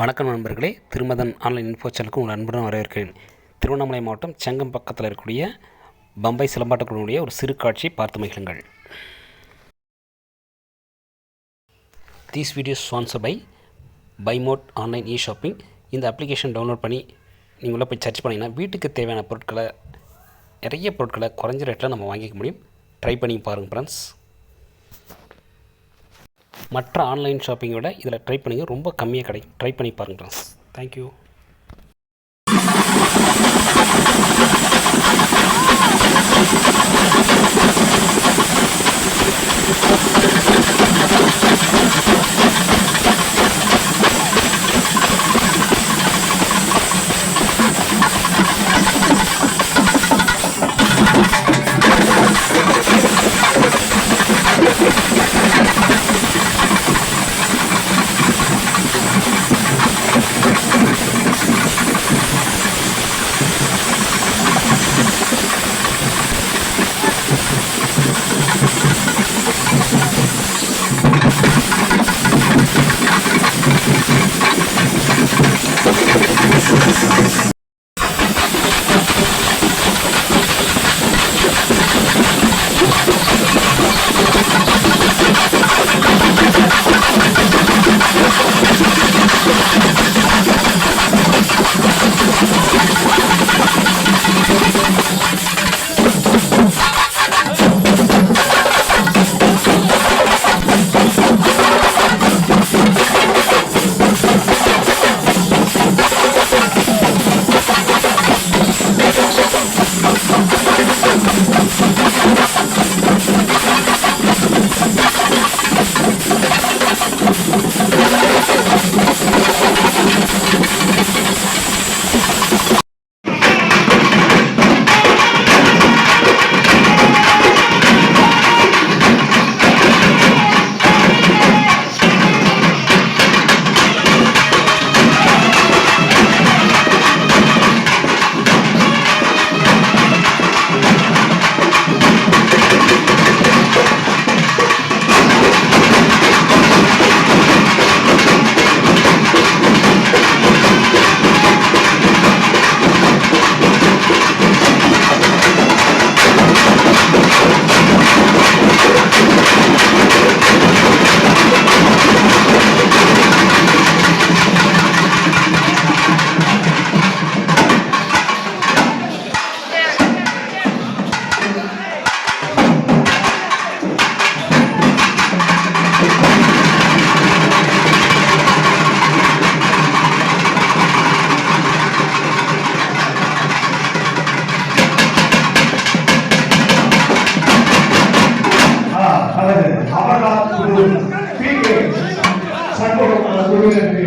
வணக்கம் நண்பர்களே. திருமதன் online info சேனலுக்கு உங்கள் அன்புடன் வரவேற்கிறேன். திருவண்ணாமலை மாவட்டம் செங்கம் பக்கத்தில் இருக்கக்கூடிய பம்பை சிலம்பாட்டக்குழுடைய ஒரு சிறு காட்சி பார்த்து மகிழுங்கள். This video sponsor by பைமோட் online e shopping இந்த அப்ளிகேஷன் டவுன்லோட் பண்ணி நீங்கள் உள்ளே போய் சர்ச் பண்ணிங்கன்னா வீட்டுக்கு தேவையான பொருட்களை நிறைய பொருட்களை குறைஞ்ச ரேட்டில் நம்ம வாங்கிக்க முடியும். ட்ரை பண்ணி பாருங்கள் ஃப்ரெண்ட்ஸ் மற்ற ஆன்லைன் ஷாப்பிங்கை விட இதில் ட்ரை பண்ணுங்கள் ரொம்ப கம்மியாக கிடைக்கும். ட்ரை பண்ணி பாருங்கள் ஃப்ரெண்ட்ஸ் தேங்க்யூ Hallelujah.